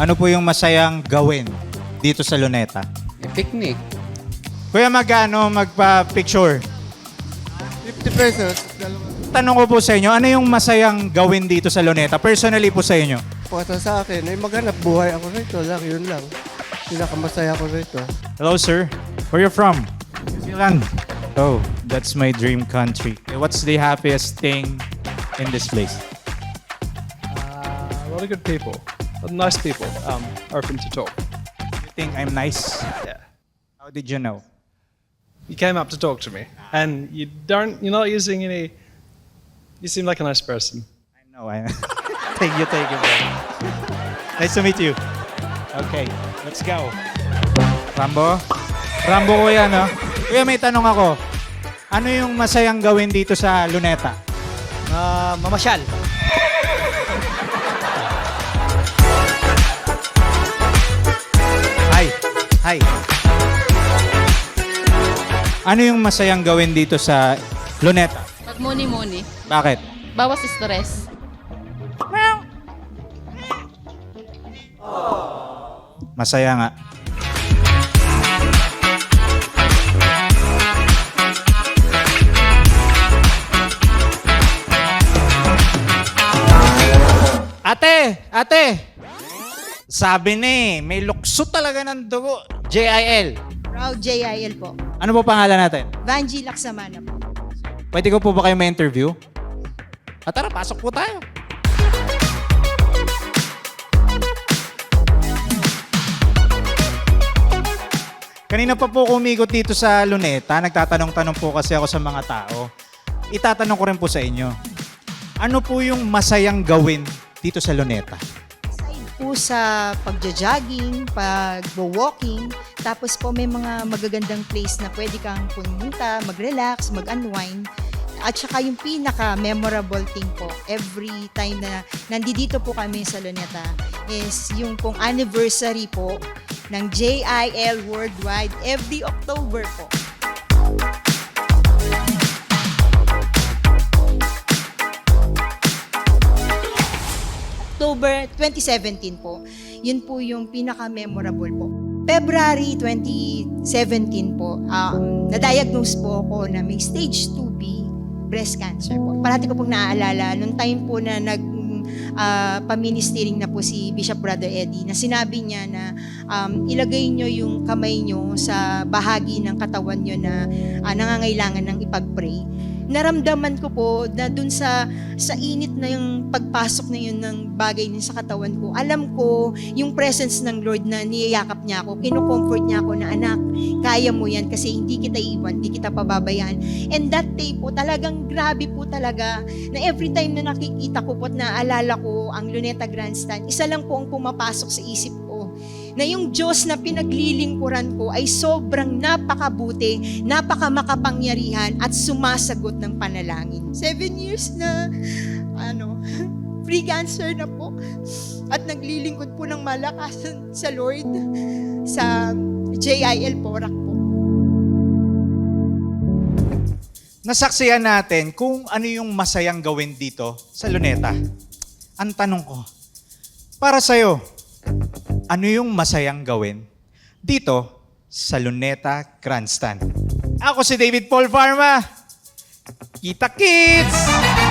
Ano po yung masayang gawin dito sa Luneta? Picnic. Kuya, magkano magpa-picture? 50 pesos. Tanong ko po sa inyo, ano yung masayang gawin dito sa Luneta? Personally po sa inyo. Para sa akin, ay maghanap buhay ako rito lang. Yun lang. Pinakamasaya ko rito. Hello, sir. Where you from? New Zealand. Oh, that's my dream country. What's the happiest thing in this place? Uh, a lot of good people, nice people, um, open to talk. You think I'm nice? Yeah. How did you know? You came up to talk to me, and you don't. You're not using any. You seem like a nice person. I know. I thank you, thank you. bro. Nice to meet you. Okay, let's go. Rambo? Rambo ko yan, no? Kuya, may tanong ako. Ano yung masayang gawin dito sa Luneta? Ah, mamasyal. Ano yung masayang gawin dito sa Luneta? Magmuni-muni. Bakit? Bawas stress. Masaya nga. Ate! Ate! Sabi ni, may lukso talaga ng dugo. JIL. Proud JIL po. Ano po pangalan natin? Vanji Laksamana po. Pwede ko po ba kayo ma-interview? Ah, tara, pasok po tayo. Kanina pa po kumikot dito sa Luneta, nagtatanong-tanong po kasi ako sa mga tao. Itatanong ko rin po sa inyo, ano po yung masayang gawin dito sa Luneta? Aside po sa pagja-jogging, pag-walking, tapos po may mga magagandang place na pwede kang pumunta, mag-relax, mag-unwind. At saka yung pinaka-memorable thing po, every time na nandito po kami sa Luneta, is yung pong anniversary po ng JIL Worldwide every October po. October 2017 po. Yun po yung pinaka-memorable po. February 2017 po, um, na-diagnose po ako na may stage 2B breast cancer po. Parati ko pong naaalala, nung time po na nag uh, paministering na po si Bishop Brother Eddie na sinabi niya na um, ilagay nyo yung kamay nyo sa bahagi ng katawan nyo na uh, nangangailangan ng ipag-pray naramdaman ko po na dun sa sa init na yung pagpasok na yun ng bagay niya sa katawan ko, alam ko yung presence ng Lord na niyayakap niya ako, kino-comfort niya ako na anak, kaya mo yan kasi hindi kita iwan, hindi kita pababayaan. And that day po, talagang grabe po talaga na every time na nakikita ko po at naaalala ko ang Luneta Grandstand, isa lang po ang pumapasok sa isip na yung Diyos na pinaglilingkuran ko ay sobrang napakabuti, napakamakapangyarihan at sumasagot ng panalangin. Seven years na, ano, free cancer na po. At naglilingkod po ng malakas sa Lord sa JIL Porac po. Nasaksiyan natin kung ano yung masayang gawin dito sa Luneta. Ang tanong ko, para sa'yo, ano yung masayang gawin dito sa Luneta Grandstand? Ako si David Paul Pharma. Kita Kids!